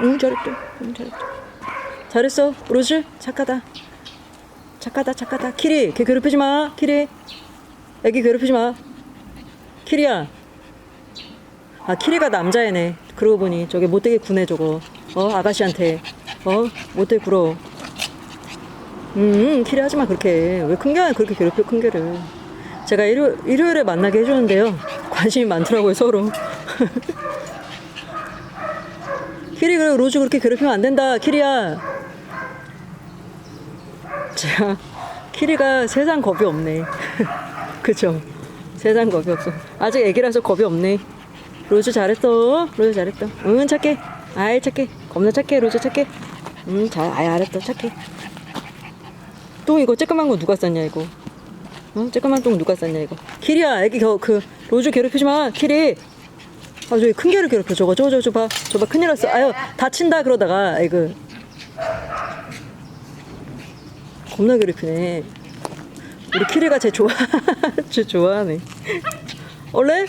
응 잘했다. 응 잘했다. 잘했어. 로즈 착하다. 착하다 착하다. 키리 걔 괴롭히지 마. 키리. 애기 괴롭히지 마. 키리야. 아 키리가 남자애네. 그러고 보니 저게 못되게 구네 저거. 어 아가씨한테. 어 못되게 굴어. 음 키리 하지 마 그렇게. 왜 큰게 그렇게 괴롭혀 큰 개를. 제가 일요, 일요일에 만나게 해주는데요. 관심이 많더라고요 서로 키리 그래 로즈 그렇게 괴롭히면 안 된다 키리야. 제가 키리가 세상 겁이 없네. 그죠? 세상 겁이 없어. 아직 애기라서 겁이 없네. 로즈 잘했어. 로즈 잘했어. 응 착해. 아이 착해. 겁나 착해. 로즈 착해. 응잘 아이 알았어. 착해. 똥 이거 쬐끄만 거 누가 쌌냐 이거? 어? 쬐끄만 똥 누가 쌌냐 이거? 키리야 애기 겨, 그 로즈 괴롭히지 마 키리 아 저기 큰 개를 괴롭혀. 저거 저거 저거 저거 봐. 저거 봐 큰일 났어. 아유 다친다 그러다가. 아이고. 겁나 괴롭히네. 우리 키리가 쟤 좋아 쟤 좋아하네. 원래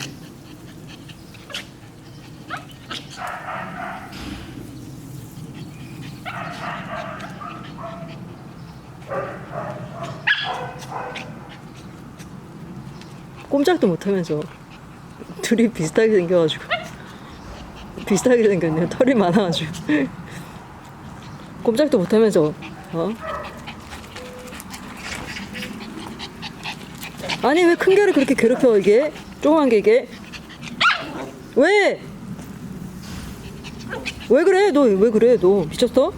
꼼짝도 못하면서 둘이 비슷하게 생겨가지고 비슷하게 생겼네요 털이 많아가지고 꼼짝도 못하면서 어? 아니 왜 큰 개를 그렇게 괴롭혀 이게 조그만 게 이게 왜? 왜 그래 너 왜 그래 너 미쳤어?